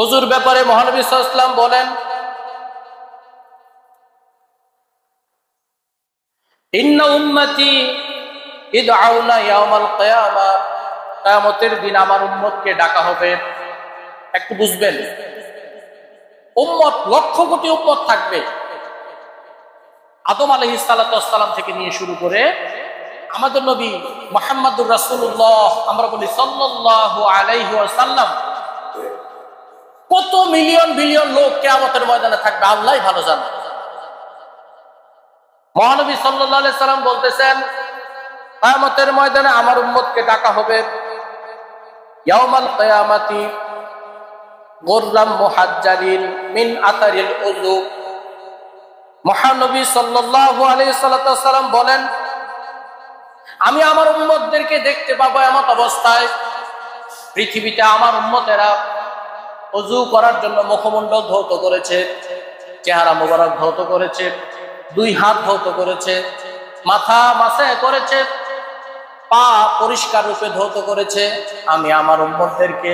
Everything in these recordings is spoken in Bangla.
অজুর ব্যাপারে মহানবী সাল্লাম বলেন আমার ডাকা হবে। একটু বুঝবেন কোটি থাকবে। আদম থেকে নিয়ে শুরু করে আমাদের নবী মোহাম্মদুর রাসূলুল্লাহ, আমরা বলি সাল্লাল্লাহু আলাইহি ওয়াসাল্লাম কত মিলিয়ন বিলিয়ন লোক কেয়ামতের ময়দানে থাকবে, আল্লাহ ভালো জানে। মহানবী সাল্লাম বলতেছেন, কেয়ামতের ময়দানে আমার উম্মতকে ডাকা হবে। বলেন, আমি আমার উম্মতদেরকে দেখতে পাবো এমন অবস্থায়, পৃথিবীতে আমার উম্মতেরা অজু করার জন্য মুখমণ্ডল ধৌত করেছে, চেহারা মোবারক ধৌত করেছে, দুই হাত ধৌত করেছে, মাথা মাসে করেছে, পা পরিষ্কার রূপে ধৌত করেছে। আমি আমার উম্মতদেরকে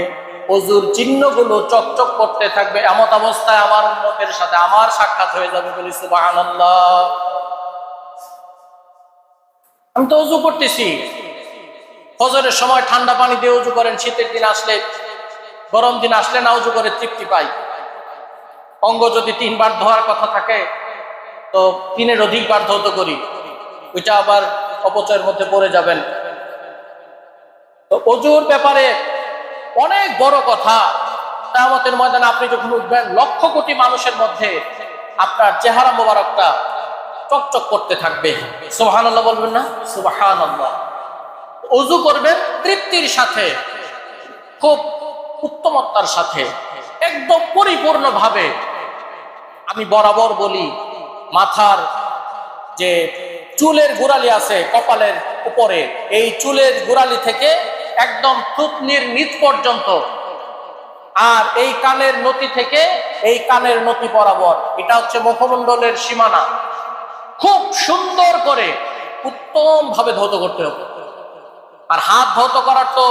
অজুর চিহ্নগুলো চকচক করতে থাকবে, এমত অবস্থায় আমার উম্মতের সাথে আমার সাক্ষাৎ হয়ে যাবে বলি সুবহানাল্লাহ। আমি তো অজু করতেছি। ফজরের সময় ঠান্ডা পানি দিয়ে উজু করেন, শীতের দিন আসলে গরম দিন আসলে না উজু করে তৃপ্তি পাই। অঙ্গ যদি তিনবার ধোয়ার কথা থাকে, তো তিনের অধিকবার ধৌত করি। ওইটা আবার অপচয়ের মধ্যে পড়ে যাবেন। তো অজুর ব্যাপারে অনেক বড় কথা। তামতের ময়দানে আপনি যখন উঠবেন, লক্ষ কোটি মানুষের মধ্যে আপনার চেহারা মোবারকটা চকচক করতে থাকবে। সুবাহান বলবেন না? সুবাহান অজু করবেন তৃপ্তির সাথে। খুব উত্তমত্তার সাথে, একদম পরিপূর্ণভাবে আমি বরাবর বলি, মাথার যে চুলের গোড়ালি আছে কপালের উপরে, এই চুলের গোড়ালি থেকে একদম থুতনির নিচ পর্যন্ত আর এই কানের নতি থেকে এই কানের নতি বরাবর। এটা হচ্ছে মুখমণ্ডলের সীমানা। খুব সুন্দর করে উত্তম ভাবে ধৌত করতে হবে। আর হাত ধৌত করার তো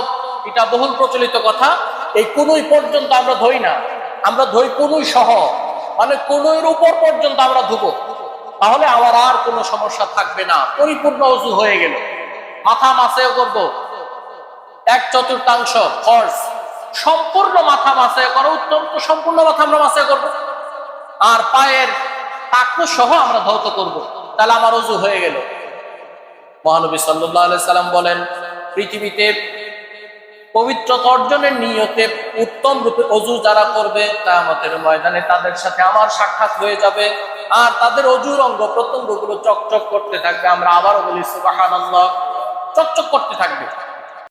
এটা বহুল প্রচলিত কথা। এই কুনুই পর্যন্ত আমরা ধই না। আমরা ধই কুনুই সহ। মানে কুনুইয়ের উপর পর্যন্ত আমরা ধুবো। তাহলে আমার আর কোনো সমস্যা থাকবে না। পরিপূর্ণ উজু হয়ে গেল। মাথা মাসেও করব। এক চতুর্থাংশ ফর্স সম্পূর্ণ মাথা মাসে করো অত্যন্ত সম্পূর্ণ মাথা আমরা মাসে করব। আর পায়ের টাকু সহ আমরা ধৌত করব। তাহলে আমার উজু হয়ে গেল। মহানবী সাল্লাহ সাল্লাম বলেন, পৃথিবীতে পবিত্রতা অর্জনের নিয়তে উত্তম রূপে অজু যারা করবে আমাদের ময়দানে তাদের সাথে আমার সাক্ষাৎ হয়ে যাবে। আর তাদের অজুর অঙ্গ প্রত্যঙ্গগুলো চকচক করতে থাকবে। আমরা আবারও বলি সুবাহ চকচক করতে থাকবে।